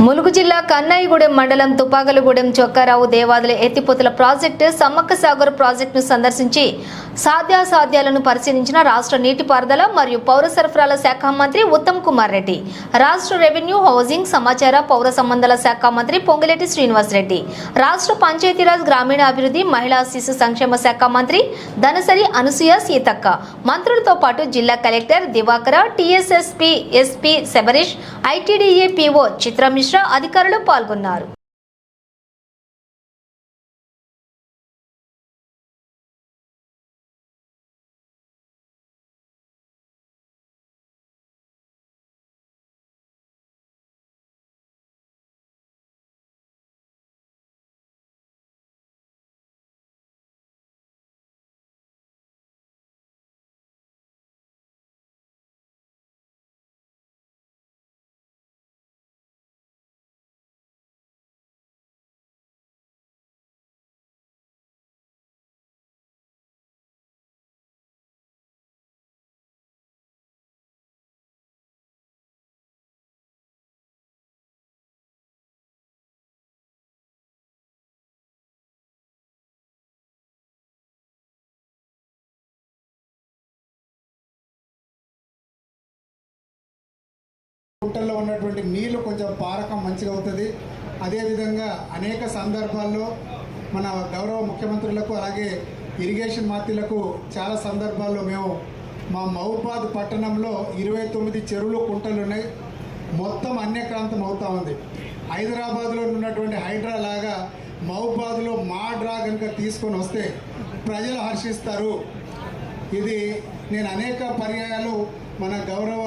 ములుగు జిల్లా కన్నాయిగూడెం మండలం తుపాగలగూడెం చొక్కారావు దేవాదుల ఎత్తిపోతుల ప్రాజెక్టు సమ్మక్క సాగర్ ప్రాజెక్టును సందర్శించి సాధ్యాసాధ్యాలను పరిశీలించిన రాష్ట్ర నీటిపారుదల మరియు పౌర సరఫరాల శాఖ మంత్రి ఉత్తమ్ కుమార్ రెడ్డి రాష్ట్ర రెవెన్యూ హౌసింగ్ సమాచార పౌర సంబంధాల శాఖ మంత్రి పొంగిరెడ్డి శ్రీనివాస్ రెడ్డి రాష్ట్ర పంచాయతీరాజ్ గ్రామీణాభివృద్ధి మహిళా శిశు సంక్షేమ శాఖ మంత్రి ధనసరి అనసూయ సీతక్క మంత్రులతో పాటు జిల్లా collector Divakara TSSP SP Shabarish ITDA PO Chitramishra Mishra అధికారులు పాల్గొన్నారు. కుంటల్లో ఉన్నటువంటి నీళ్ళు కొంచెం పారకం మంచిగా అవుతుంది. అదేవిధంగా అనేక సందర్భాల్లో మన గౌరవ ముఖ్యమంత్రులకు అలాగే ఇరిగేషన్ మంత్రులకు చాలా సందర్భాల్లో మేము మా మహబాద్ పట్టణంలో ఇరవై తొమ్మిది చెరువులు కుంటలు ఉన్నాయి. మొత్తం అన్యక్రాంతం అవుతా ఉంది. హైదరాబాద్లో ఉన్నటువంటి హైడ్రా లాగా మహబాద్లో మా డ్రా కనుక తీసుకొని వస్తే ప్రజలు హర్షిస్తారు. ఇది నేను అనేక పర్యాయాలు మన గౌరవ